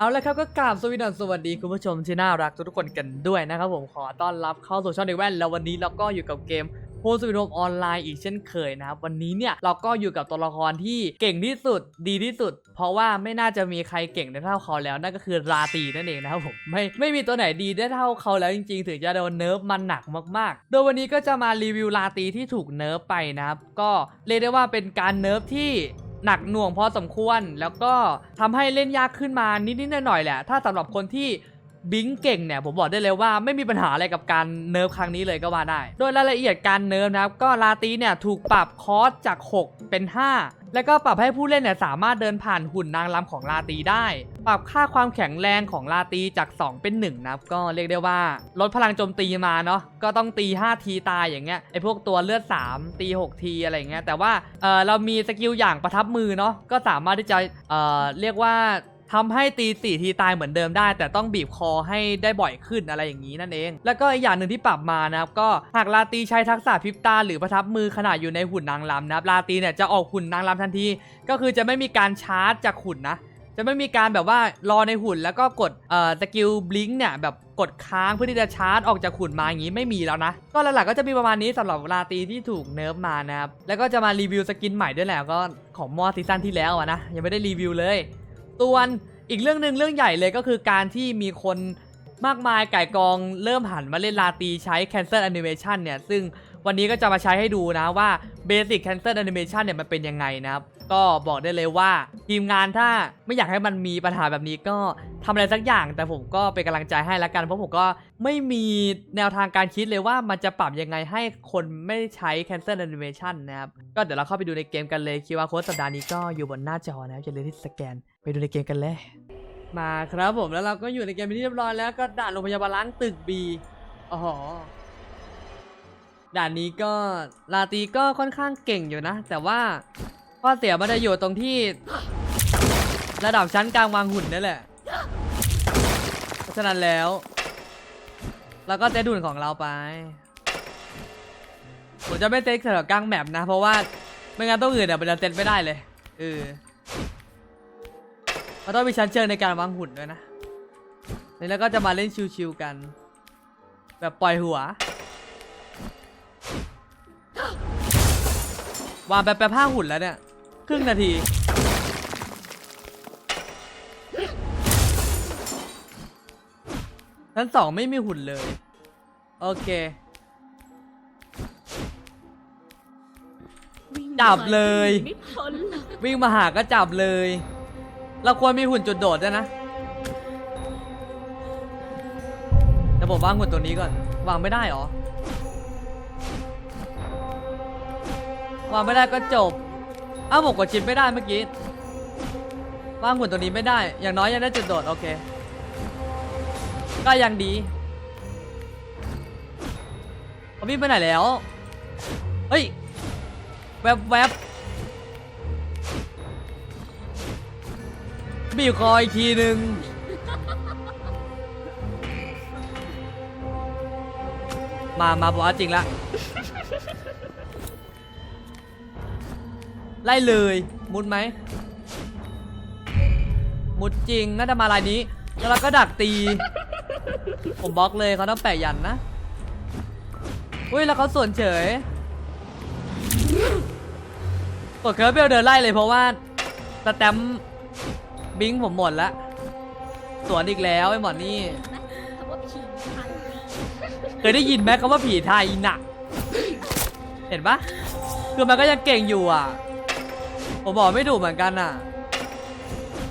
เอาละครับก็กราบสวัสดีสวัสดีคุณผู้ชมที่น่ารักทุกๆคนกันด้วยนะครับผมขอต้อนรับเข้าสู่ช่องเด็กแว่นแล้ววันนี้เราก็อยู่กับเกมโฮสวิดโฮมออนไลน์อีกเช่นเคยนะครับวันนี้เนี่ยเราก็อยู่กับตัวละครที่เก่งที่สุดดีที่สุด เพราะว่าไม่น่าจะมีใครเก่งได้เท่าเขาแล้วนั่นก็คือราตีนั่นเองนะครับผมไม่ไม่มีตัวไหนดีได้เท่าเขาแล้วจริงๆ ถึงจะโดนเนิร์ฟมันหนักมากๆ โดยวันนี้ก็จะมารีวิวราตีที่ถูกเนิร์ฟไปนะครับก็เรียกได้ว่าเป็นการเนิร์ฟที่ หนักหน่วงพอสมควร แล้วก็ทำให้เล่นยากขึ้นมานิดๆหน่อยๆแหละ ถ้าสำหรับคนที่บิงเก่งเนี่ยผมบอกได้เลยว่าไม่มีปัญหาอะไรกับการเนิร์ฟครั้งนี้เลยก็ว่าได้ โดยรายละเอียดการเนิร์ฟนะครับก็ลาตีเนี่ยถูกปรับคอสจาก 6 เป็น 5 แล้วก็ปรับให้ผู้เล่นเนี่ยสามารถเดินผ่านหุ่นนางรำของลาตีได้ ปรับค่าความแข็งแรงของลาตีจาก 2 เป็น 1 นะครับ ก็เรียกได้ว่า ลดพลังโจมตีมาเนาะก็ต้องตี 5 ทีตายอย่างเงี้ยไอพวกตัวเลือด 3 ตี 6 ทีอะไรเงี้ยแต่ว่าเออเรามีสกิลอย่างประทับมือเนาะก็สามารถที่จะเออเรียกว่า ทำให้ตี4ทีตายเหมือนเดิมได้ แต่ต้องบีบคอให้ได้บ่อยขึ้นอะไรอย่างนี้นั่นเอง แล้วก็อีกอย่างหนึ่งที่ปรับมานะครับก็หากลาตีใช้ทักษะพริบตา หรือประทับมือขณะอยู่ในหุ่นนางรำนะครับลาตีเนี่ยจะออกหุ่นนางรำทันที ก็คือจะไม่มีการชาร์จจากหุ่นนะจะไม่มีการแบบว่ารอในหุ่นแล้วก็กดเอ่อสกิลบลิงเนี่ยแบบกดค้างเพื่อที่จะชาร์จออกจากหุ่นมาอย่างนี้ไม่มีแล้วนะ ก็หลักๆก็จะมีประมาณนี้สำหรับลาตีที่ถูกเนิร์ฟมานะครับแล้วก็จะมารีวิวสกินใหม่ด้วยแหละก็ของมอซีซั่นที่แล้วนะยังไม่ได้รีวิวเลย ตัวนอีกเรื่องหนึ่งเรื่องใหญ่เลยก็คือการที่มีคนมากมายไก่กองเริ่มหันมาเล่นลาตีใช้ Cancel Animation เนี่ย ซึ่ง วันนี้ก็จะมาใช้ให้ดูนะว่า Basic Cancel Animation เนี่ยมันเป็นยังไงนะครับ ก็บอกได้เลยว่าทีมงานถ้าไม่อยากให้มันมีปัญหาแบบนี้ก็ทำอะไรสักอย่าง แต่ผมก็เป็นกำลังใจให้แล้วกัน เพราะผมก็ไม่มีแนวทางการคิดเลยว่ามันจะปรับยังไงให้คนไม่ใช้ Cancel Animation นะครับ ก็เดี๋ยวเราเข้าไปดูในเกมกันเลยคิดว่าโค้ดสัปดาห์นี้ก็อยู่บนหน้าจอนะครับอย่าลืมที่สแกน ไปดูในเกมกันเลยมาครับผมแล้วเราก็อยู่ในเกมนที่เรียบร้อยแล้วก็ด่านโรงพยาบาลล้างตึกบีอ๋อ ด่านนี้ก็ลาตีก็ค่อนข้างเก่งอยู่นะ แต่ว่าข้อเสียมันจะอยู่ตรงที่ ระดับชั้นกลางวางหุ่นนั่นแหละ เพราะฉะนั้นแล้วเราก็เซตหุ่นของเราไปผมจะไม่เซตแถวกลางแมปนะ เพราะว่าไม่งั้นต้องอื่นเนี่ยมันจะเซตไม่ได้เลยเออมันต้องมีชั้นเชิงในการวางหุ่นด้วยนะแล้วก็จะมาเล่นชิวๆกัน แบบปล่อยหัว วางแป๊บแป๊บห้าหุ่นแล้วเนี่ย ครึ่งนาที ชั้นสองไม่มีหุ่นเลย โอเคจับเลย ไม่พ้นหรอกวิ่งมาหาก็จับเลย เราควรมีหุ่นจุดโดดด้วยนะแต่ผมวางหุ่นตัวนี้ก่อน วางไม่ได้หรอ วางไม่ได้ก็จบ อ้าวผมกดชิปไม่ได้เมื่อกี้วางหุ่นตัวนี้ไม่ได้ อย่างน้อยยังได้จุดโดด โอเค ก็ยังดีเขาวิ่งไปไหนแล้ว เฮ้ย แวบแวบบีบคออีกทีหนึ่งมา มาบอกว่าจริงละ ไล่เลย มุดไหม มุดจริง น่าจะมาลายนี้ แล้วเราก็ดักตี ผมบล็อกเลยเขาต้องแปะยันนะ อุ้ยแล้วเขาส่วนเฉยกดเคอร์เบลเดินไล่เลยเพราะว่าสแตมบิงผมหมดแล้วสวนอีกแล้วไอ้หมอนี่คำว่าผีพันเคยได้ยินไหมคำว่าผีไทยน่ะ เห็นปะคือมันก็ยังเก่งอยู่อะ ผมบอกไม่ถูกเหมือนกันอะ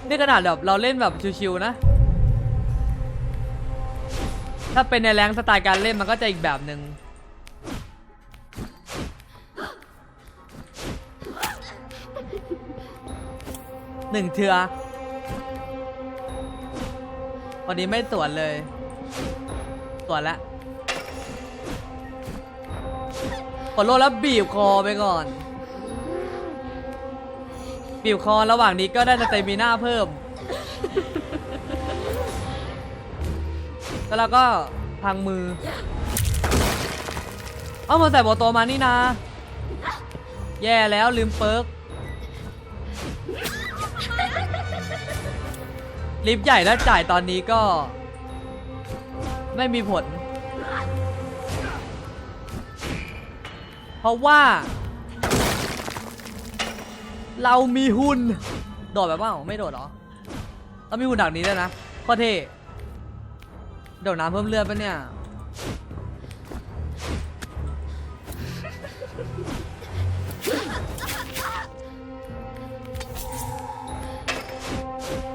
นี่ขนาดแบบเราเล่นแบบชิวๆนะ ถ้าเป็นในแรงสไตล์การเล่นมันก็จะอีกแบบหนึ่งหนึ่งเทือวันนี้ไม่สวนเลยสวนแล้วกดโลแล้วบีบคอไปก่อน บีบคอระหว่างนี้ก็ได้สเตมิน่าเพิ่ม แล้วเราก็พังมือ เอามาใส่โบโตมานี่นะ แย่แล้วลืมเปิร์กลิฟต์ใหญ่แล้วจ่ายตอนนี้ก็ ไม่มีผล เพราะว่า เรามีหุ่น โดดแบบว่าไม่โดดหรอ เรามีหุ่นดักนี้ด้วยนะโคตรเท่โดดน้ำเพิ่มเลือดปะเนี่ย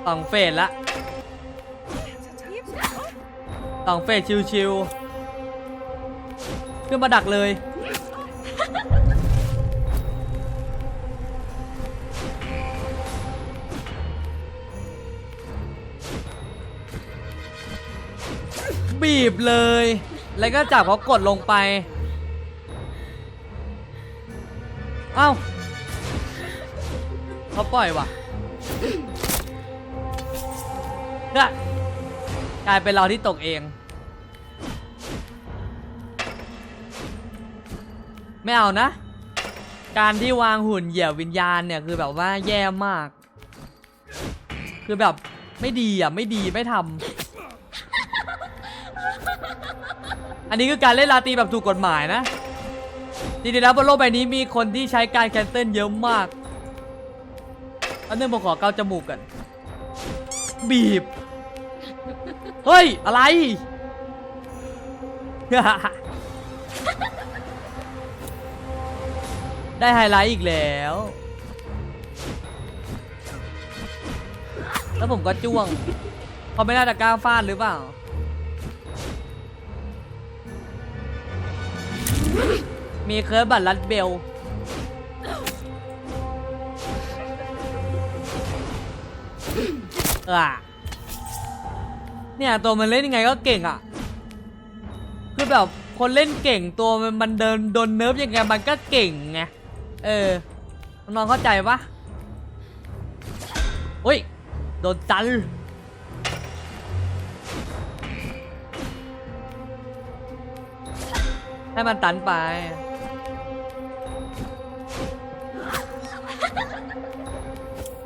สองเฟสละสองเฟสชิวๆขึ้นมาดักเลย บีบเลย แล้วก็จับเขากดลงไป เอ้าเขาปล่อยว่ะนี่ยกลายเป็นเราที่ตกเอง ไม่เอานะ การที่วางหุ่นเหยี่ยววิญญาณเนี่ยคือแบบว่าแย่มาก คือแบบไม่ดีอะ ไม่ดีไม่ทำ อันนี้คือการเล่นลาตีแบบถูกกฎหมายนะจริงๆแล้วบนโลกใบนี้มีคนที่ใช้การแคนเซิลเยอะมากอันนึงผมขอเกาจมูกกัน บีบ เฮ้ย อะไร ได้ไฮไลท์อีกแล้ว แล้วผมก็จ้วงเขาไม่น่าจะกล้าฟาดหรือเปล่า มีเคิร์ฟบัตรลัดเบล อะเนี่ยตัวมันเล่นยังไงก็เก่งอะ คือแบบคนเล่นเก่งตัวมันมันเดินโดนเนิร์ฟยังไงมันก็เก่งไง เออ น้องเข้าใจปะอุ้ย โดนจัน ให้มันตันไป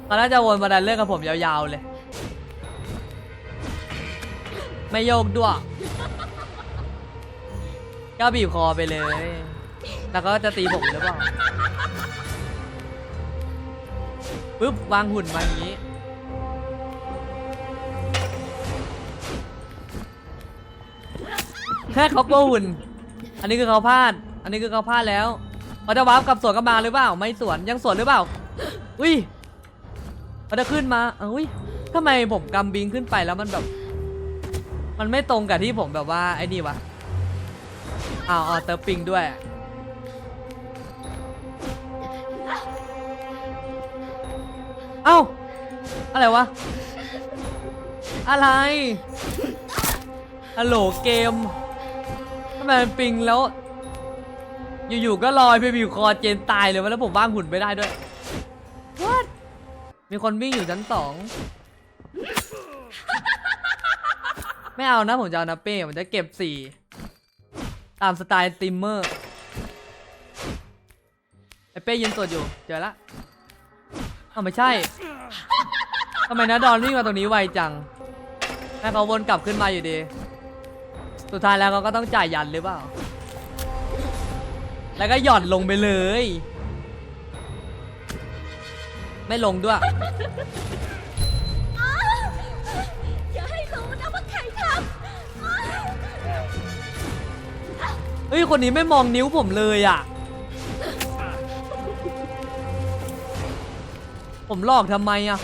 เขาน่าจะวนมาดันเรื่องกับผมยาวๆเลย ไม่โยกด้วยก็บีบคอไปเลย แล้วก็จะตีผมหรือเปล่าปึ๊บวางหุ่นมาอย่างนี้ แค่เขาโกลัวหุ่น นนี้คือเขาพลาด อันนี้คือเขาพลาดแล้วเขาจะวาร์ปกลับสวนกลับมาหรือเปล่า ไม่สวนยังสวนหรือเปล่า อุ้ยเขาจะขึ้นมาอ้าอุ้ยทำไมผมกำบิงขึ้นไปแล้วมันแบบ มันไม่ตรงกับที่ผมแบบว่าไอ้นี่วะอ้าวอ๋อเติมปิงด้วยเอ้าอะไรวะ อะไรฮัลโหลเกม ทำไมมันปิงแล้ว อยู่ๆก็ลอยไปบีบคอเจนตายเลยวะแล้วผมว่างหุ่นไม่ได้ด้วย What มีคนวิ่งอยู่ชั้นสองไม่เอานะผมจะเอานาเป้ผมจะเก็บสี่ตามสไตล์ตรีมเมอร์ไอเป้ยืนตรวจอยู่ เจอละอ้าวไม่ใช่ทำไมนะดอนวิ่งมาตรงนี้ไวจังแม่เขาวนกลับขึ้นมาอยู่ดี สุดท้ายแล้วเขาก็ต้องจ่ายยันหรือเปล่า แล้วก็หย่อนลงไปเลย ไม่ลงด้วยอย่าให้รู้นะว่าใครทเฮ้ย คนนี้ไม่มองนิ้วผมเลยอะ ผมหลอกทำไมอะ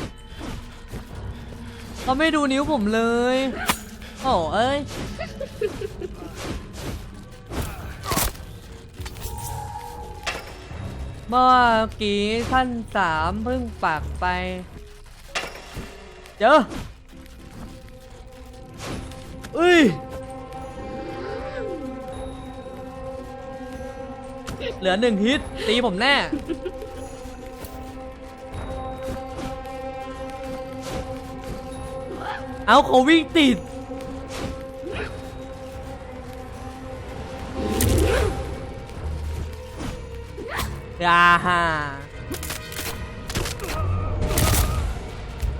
เขาไม่ดูนิ้วผมเลย โอ้เอ้ย เมื่อกี้ท่านสามเพิ่งปากไป เจอเอ้ย เหลือหนึ่งฮิต ตีผมแน่ เอาเขาวิ่งติด อ่าฮ่า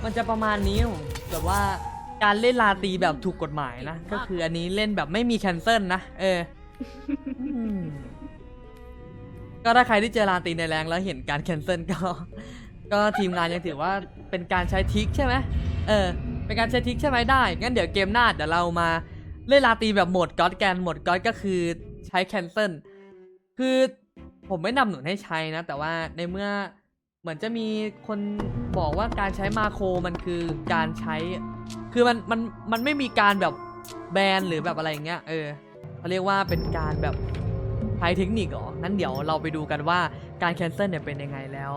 มันจะประมาณนี้แบบว่าการเล่นลาตีแบบถูกกฎหมายนะ ก็คืออันนี้เล่นแบบไม่มีแคนเซิลนะ เอออืมก็ถ้าใครที่เจอลาตีในแรงแล้วเห็นการแคนเซิลก็ ก็ทีมงานยังถือว่าเป็นการใช้ทริกใช่ไหมเออ เป็นการใช้ทริกใช่ไหมได้ งั้นเดี๋ยวเกมหน้าเดี๋ยวเรามาเล่นลาตีแบบโหมดก็อดแกนโหมดก็อดก็คือใช้แคนเซิลคือ ผมไม่นำหนุนให้ใช้นะ แต่ว่าในเมื่อเหมือนจะมีคนบอกว่าการใช้มาโครมันคือการใช้ คือมันมันมันไม่มีการแบบแบนหรือแบบอะไรอย่างเงี้ยเออเขาเรียกว่าเป็นการแบบใช้เทคนิคเหรอนั้นเดี๋ยวเราไปดูกันว่าการแคนเซิลเนี่ยเป็นยังไงแล้ว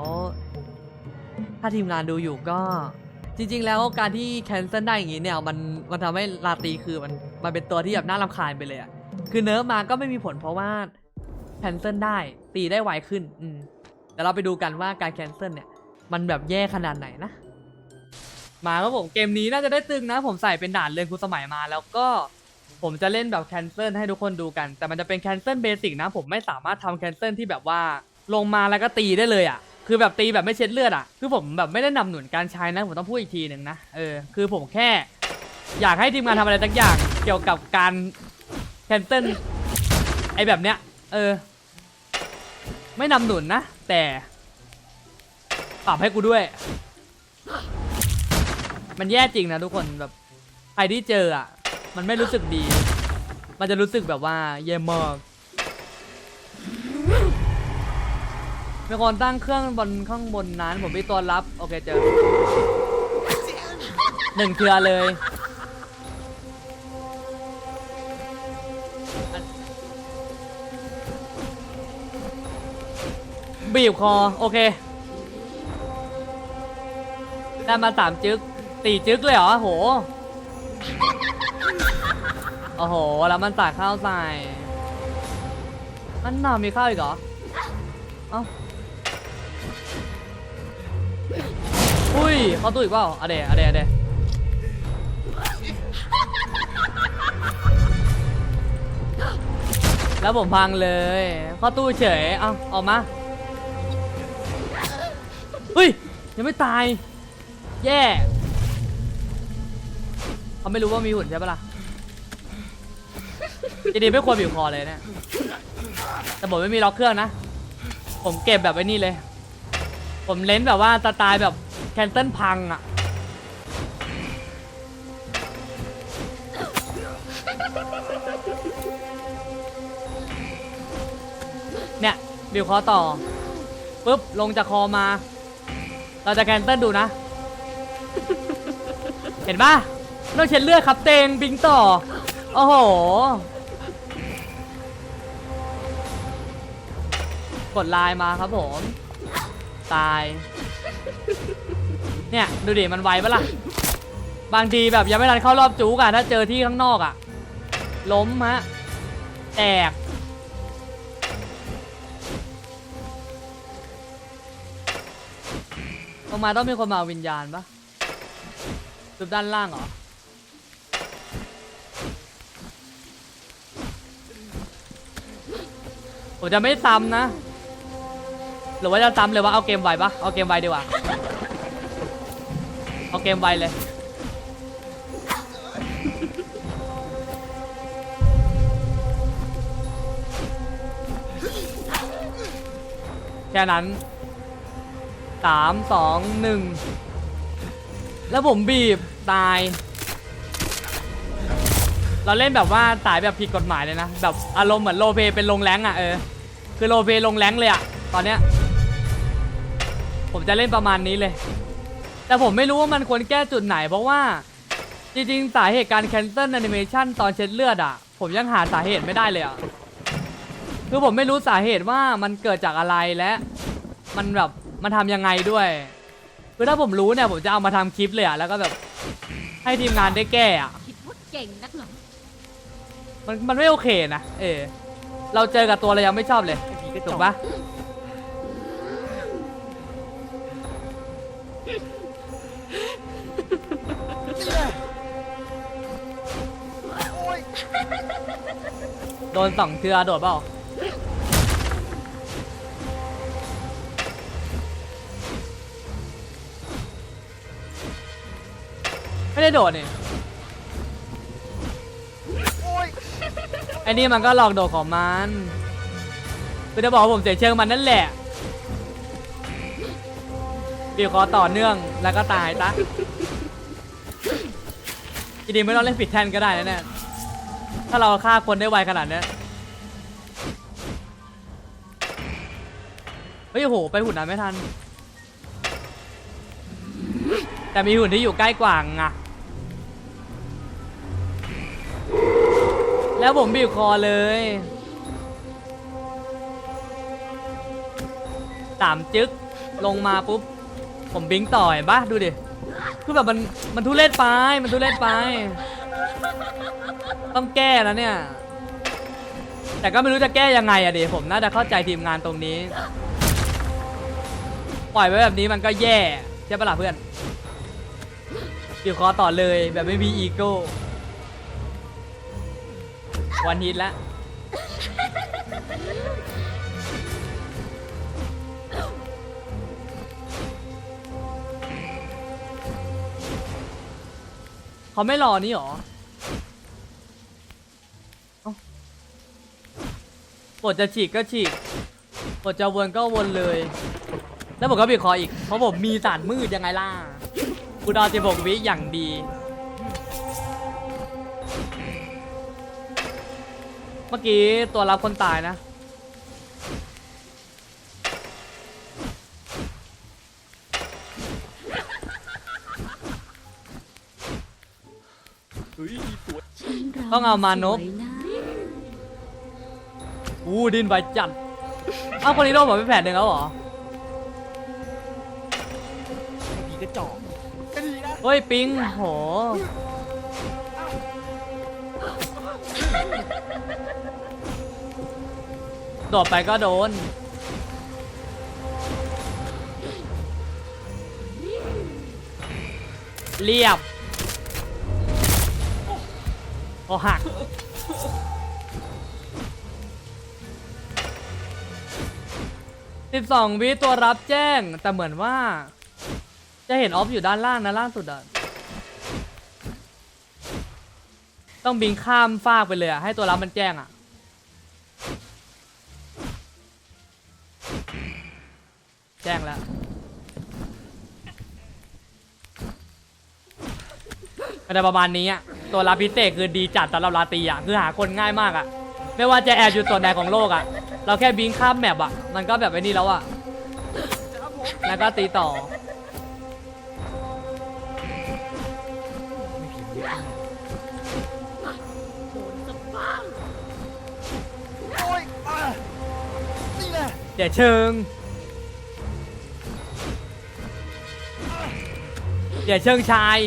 ถ้าทีมงานดูอยู่ก็จริง ๆ แล้วการที่แคนเซิลได้อย่างงี้เนี่ยมันมันทำให้ลาตีคือมันมันเป็นตัวที่แบบน่ารำคาญไปเลยอะคือเนิร์ฟมาก็ไม่มีผลเพราะว่า แคนเซิลได้ ตีได้ไวขึ้น อืมเดี๋ยวเราไปดูกันว่าการแคนเซิลเนี่ย มันแบบแย่ขนาดไหนนะ มาครับผมเกมนี้น่าจะได้ตึงนะ ผมใส่เป็นด่านเรียนครูสมัยมา แล้วก็ผมจะเล่นแบบแคนเซิลให้ทุกคนดูกัน แต่มันจะเป็นแคนเซิลเบสิกนะ ผมไม่สามารถทำแคนเซิลที่แบบว่าลงมาแล้วก็ตีได้เลยอะคือแบบตีแบบไม่เช็ดเลือดอะ คือผมแบบไม่ได้นำหนุนการใช้นะ ผมต้องพูดอีกทีหนึ่งนะ เออ คือผมแค่ อยากให้ทีมงานทำอะไรสักอย่าง เกี่ยวกับการแคนเซิลไอแบบเนี้ย เออ ไม่นำหนุนนะ แต่ปรับให้กูด้วย มันแย่จริงนะทุกคนแบบใครที่เจออะ มันไม่รู้สึกดี มันจะรู้สึกแบบว่าแย่มากมีคนตั้งเครื่องบนข้างบนนั้นผมมีตัวรับ โอเคเจอหนึ่งเทือเลย บีบคอ โอเค ได้มาสามจึกสี่จึกเลยเหรอโห โอ้โห แล้วมันใส่ข้าวใส่ มันน่ามีข้าวอีกเหรอ เอ้า อุ้ย เขาตู้อีกเปล่าอะเดะอะเดะอะเดะแล้วผมพังเลย เข้าตู้เฉย เอ้าออกมา ยังไม่ตาย แย่เขาไม่รู้ว่ามีหุ่นใช่ปะล่ะจริงๆไม่ควรบีบคอเลยเนี่ย แต่ผมไม่มีล็อกเครื่องนะ ผมเก็บแบบไอ้นี่เลย ผมเล้นแบบว่าสไตล์แบบแคนเซิลพังอะเนี่ยบิวคอต่อ ปุ๊บ ลงจากคอมา เราจะแคนเซิลดูนะ เห็นปะต้องเช็ดเลือดครับเตงบิงต่อ โอ้โห กดไลน์มาครับผม ตาย เนี่ย ดูดิ มันไวปะล่ะ บางทีแบบยังไม่ทันเข้ารอบจูกอะถ้าเจอที่ข้างนอกอะล้มฮะ แตก งมาต้องมีคนมาเอาวิญญาณปะจุดด้านล่างเหรอ ผมจะไม่ซ้ำนะ หรือว่าจะซ้ำเลยว่าเอาเกมไวปะเอาเกมไวดีกว่า เอาเกมไวเลยแค่นั้น สามสองหนึ่งแล้วผมบีบตาย เราเล่นแบบว่าสายแบบผิดกฎหมายเลยนะ แบบอารมณ์เหมือนโลเปเป็นลงแรงอะเออ คือโลเปลงแรงเลยอะ ตอนเนี้ย ผมจะเล่นประมาณนี้เลย แต่ผมไม่รู้ว่ามันควรแก้จุดไหน เพราะว่า จริงๆ สาเหตุการแคนเซิลแอนิเมชันตอนเช็ดเลือดอะ ผมยังหาสาเหตุไม่ได้เลยอะ คือผมไม่รู้สาเหตุว่ามันเกิดจากอะไรและ มันแบบ มันทำยังไงด้วยคือถ้าผมรู้เนี่ยผมจะเอามาทำคลิปเลยอะแล้วก็แบบให้ทีมงานได้แก้อะคิดว่าเก่งนักเหรอมันมันไม่โอเคนะเออเราเจอกับตัวเรายังไม่ชอบเลยถูกปะโดนสองเทือโดดเปล่า ไม่ได้ได้โดดนี่ไอ้นี่มันก็หลอกโดดของมันคือจะบอกว่าผมเสียเชิงมันนั่นแหละบีบคอต่อเนื่องแล้วก็ตายซะจริงๆไม่ต้องเล่นปิดแท่นก็ได้นะเนี่ยถ้าเราฆ่าคนได้ไวขนาดเนี้ยเฮ้ยโอ้โหไปหุ่นนั้นไม่ทัน แต่มีหุ่นที่อยู่ใกล้กว่าไง แล้วผมบีบคอเลยสามจึ๊กลงมาปุ๊บ ผมบิงต่อยปะดูดิคือแบบมันมันทุเรศไปมันทุเรศไป ต้องแก้แล้วเนี่ย แต่ก็ไม่รู้จะแก้ยังไงอะดิผมน่าจะเข้าใจทีมงานตรงนี้ ปล่อยไว้แบบนี้มันก็แย่ใช่ปะล่ะเพื่อนบีบคอต่อเลยแบบไม่มีอีโก้ วันฮิตล้วเขาไม่รอนี่หรอเอ้ากดจะฉีกก็ฉีกกดจะวนก็วนเลย แล้วผมก็บีบคออีก เพราะผมมีสารมืดยังไงล่ะกูดาวสิบหกวิอย่างดี เมื่อกี้ตัวรับคนตายนะต้องเอามานพสวยนะอู้ดินใบจัด เอ้าคนนี้โดนผมไปแผ่นหนึ่งแล้วเหรอผีกระจอกก็ดีนะเฮ้ยปิงโห โดดไปก็โดน เรียบ โอหักสิบสองวิตัวรับแจ้ง แต่เหมือนว่า จะเห็นออฟอยู่ด้านล่างนะล่างสุดอะต้องบินข้ามฟากไปเลยอะให้ตัวรับมันแจ้งอะ แจ้งแล้วแต่ประมาณนี้อะตัวรับพิเศษคือดีจัดสำหรับลาตีอะคือหาคนง่ายมากอะ ไม่ว่าจะแอบอยู่ส่วนไหนของโลกอะ เราแค่บินข้ามแมปอะ มันก็แบบไอ้นี่แล้วอะ แล้วก็ตีต่อเดี๋ยวเชิง เดี๋ยวเชิงชาย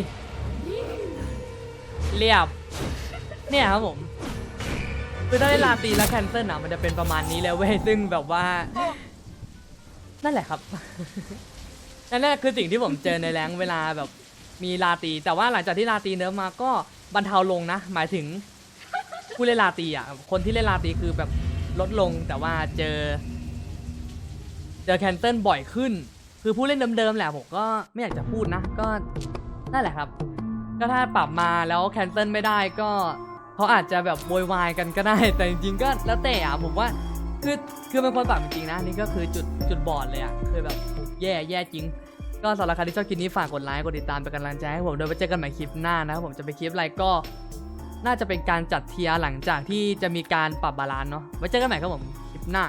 เรียบ เนี่ยครับผมคือถ้าได้ลาตีแล้วแคนเซิลอะมันจะเป็นประมาณนี้แล้วเว้ยซึ่งแบบว่า นั่นแหละครับนั่นแหละคือสิ่งที่ผมเจอในแรงเวลาแบบมีลาตี แต่ว่าหลังจากที่ลาตีเนิร์ฟมาก็บรรเทาลงนะ หมายถึงผู้เล่นลาตีอะ คนที่เล่นลาตีคือแบบลดลงแต่ว่าเจอ เจอแคนเซิลบ่อยขึ้น คือผู้เล่นเดิมๆแหละผมก็ไม่อยากจะพูดนะ ก็นั่นแหละครับ ก็ถ้าปรับมาแล้วแคนเซิลไม่ได้ก็เขาอาจจะแบบโวยวายกันก็ได้ แต่จริงๆก็แล้วแต่อะผมว่าคือคือเป็นคนปรับจริงๆนะนี่ก็คือจุดจุดบอดเลยอะคือแบบแย่แย่จริง ก็สำหรับใครที่ชอบคลิปนี้ฝากกดไลค์กดติดตามเป็นกำลังใจให้ผมโดยไว้เจอกันใหม่คลิปหน้านะครับผมจะไปคลิปอะไรก็น่าจะเป็นการจัดเทียร์หลังจากที่จะมีการปรับบาลานซ์เนาะไว้เจอกันใหม่ครับผมคลิปหน้า